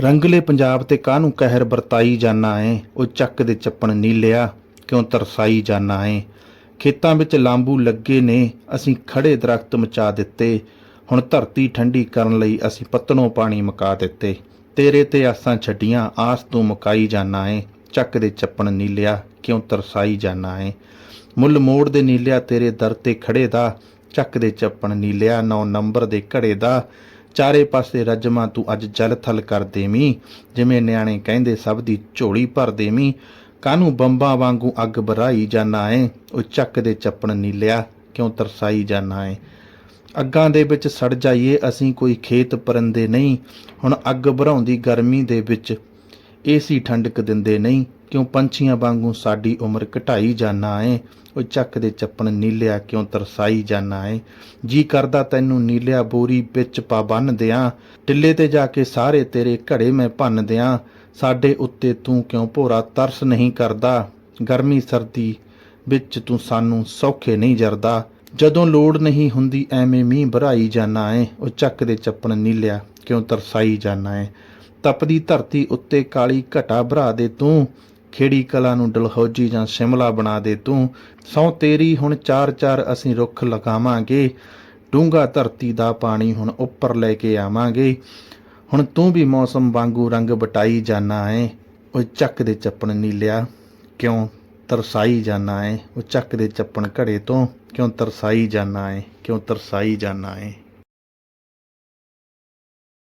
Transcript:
ਰੰਗਲੇ ਪੰਜਾਬ ਤੇ ਕਾਹਨੂੰ ਕਹਿਰ ਵਰਤਾਈ ਜਾਨਾ ਏ? ਉਹ ਚੱਕ ਦੇ ਚੱਪਣ ਨੀਲਿਆ, ਕਿਉਂ ਤਰਸਾਈ ਜਾਨਾ ਏ? ਖੇਤਾਂ ਵਿੱਚ ਲਾਂਬੂ ਲੱਗੇ ਨੇ, ਅਸੀਂ ਖੜੇ ਦਰਖਤ ਮਚਾ ਦਿੱਤੇ। ਹੁਣ ਧਰਤੀ ਠੰਡੀ ਕਰਨ ਲਈ ਅਸੀਂ ਪੱਤਣੋਂ ਪਾਣੀ ਮੁਕਾ ਦਿੱਤੇ। ਤੇਰੇ ਤੇ ਆਸਾਂ ਛੱਡੀਆਂ, ਆਸ ਤੂੰ ਮੁਕਾਈ ਜਾਨਾ ਏ। ਚੱਕ ਦੇ ਚੱਪਣ ਨੀਲਿਆ, ਕਿਉਂ ਤਰਸਾਈ ਜਾਨਾ ਏ? ਮੁੱਲ ਮੋੜ ਦੇ ਨੀਲਿਆ ਤੇਰੇ ਦਰ ਤੇ ਖੜੇ ਦਾ, ਚੱਕ ਦੇ ਚੱਪਣ ਨੀਲਿਆ 9 ਨੰਬਰ ਦੇ ਘੜੇ ਦਾ। ਚਾਰੇ ਪਾਸੇ ਰਜਮਾ ਤੂੰ ਅੱਜ ਜਲ ਥਲ ਕਰ ਦੇਵੀਂ। ਜਿਵੇਂ ਨਿਆਣੇ ਕਹਿੰਦੇ, ਸਭ ਦੀ ਝੋਲੀ ਭਰ ਦੇਵੀਂ। ਕਾਨੂੰ ਬੰਬਾਂ ਵਾਂਗੂ ਅੱਗ ਬਰਾਈ ਜਾਨਾ ਏ? ਉਹ ਚੱਕ ਦੇ ਚੱਪਣ ਨੀਲਿਆ, ਕਿਉਂ ਤਰਸਾਈ ਜਾਨਾ ਏ? ਅੱਗਾਂ ਦੇ ਵਿੱਚ ਸੜ ਜਾਈਏ, ਅਸੀਂ ਕੋਈ ਖੇਤ ਪਰੰਦੇ ਨਹੀਂ। ਹੁਣ ਅੱਗ ਭਰਾਉਂਦੀ ਗਰਮੀ ਦੇ ਵਿੱਚ ਏਸੀ ਠੰਡਕ ਦਿੰਦੇ ਨਹੀਂ, ਕਿਉਂ ਪੰਛੀਆਂ ਵਾਂਗੂ ਸਾਡੀ ਉਮਰ ਘਟਾਈ ਜਾਨਾ ਏ? ਉਹ ਚੱਕ ਦੇ ਚੱਪਣ ਨੀਲਿਆ ਕਿਉਂ ਤਰਸਾਈ ਜਾਨਾ ਏ? ਜੀ ਕਰਦਾ ਤੈਨੂੰ ਨੀਲਿਆ ਬੋਰੀ ਵਿੱਚ ਪਾ ਬੰਨ ਦਿਆਂ। ਟਿੱਲੇ ਤੇ ਜਾ ਕੇ ਸਾਰੇ ਤੇਰੇ ਘੜੇ ਮੈਂ ਭੰਨ ਦਿਆਂ। ਸਾਡੇ ਉੱਤੇ ਤੂੰ ਕਿਉਂ ਭੋਰਾ ਤਰਸ ਨਹੀਂ ਕਰਦਾ? ਗਰਮੀ ਸਰਦੀ ਵਿੱਚ ਤੂੰ ਸਾਨੂੰ ਸੌਖੇ ਨਹੀਂ ਜਰਦਾ। ਜਦੋਂ ਲੋੜ ਨਹੀਂ ਹੁੰਦੀ ਐਵੇਂ ਮੀਂਹ ਭਰਾਈ ਜਾਨਾ ਏ। ਉਹ ਚੱਕ ਦੇ ਚੱਪਣ ਨੀਲਿਆ ਕਿਉਂ ਤਰਸਾਈ ਜਾਨਾ ਏ? ਤਪਦੀ ਧਰਤੀ ਉੱਤੇ ਕਾਲੀ ਘਟਾ ਭਰਾ ਦੇ ਤੂੰ, ਖੇੜੀ ਕਲਾ ਨੂੰ ਡਲਹੌਜੀ ਜਾਂ ਸ਼ਿਮਲਾ ਬਣਾ ਦੇ ਤੂੰ। ਸੌ ਤੇਰੀ, ਹੁਣ ਚਾਰ ਚਾਰ ਅਸੀਂ ਰੁੱਖ ਲਗਾਵਾਂਗੇ। ਡੂੰਗਾ ਧਰਤੀ ਦਾ ਪਾਣੀ ਹੁਣ ਉੱਪਰ ਲੈ ਕੇ ਆਵਾਂਗੇ। ਹੁਣ ਤੂੰ ਵੀ ਮੌਸਮ ਵਾਂਗੂ ਰੰਗ ਬਟਾਈ ਜਾਨਾ ਏ। ਉਹ ਚੱਕ ਦੇ ਚੱਪਣ ਨੀਲਿਆ, ਕਿਉਂ ਤਰਸਾਈ ਜਾਨਾ ਏ? ਉਹ ਚੱਕ ਦੇ ਚੱਪਣ ਘੜੇ ਤੋਂ, ਕਿਉਂ ਤਰਸਾਈ ਜਾਨਾ ਏ? ਕਿਉਂ ਤਰਸਾਈ ਜਾਨਾ ਏ?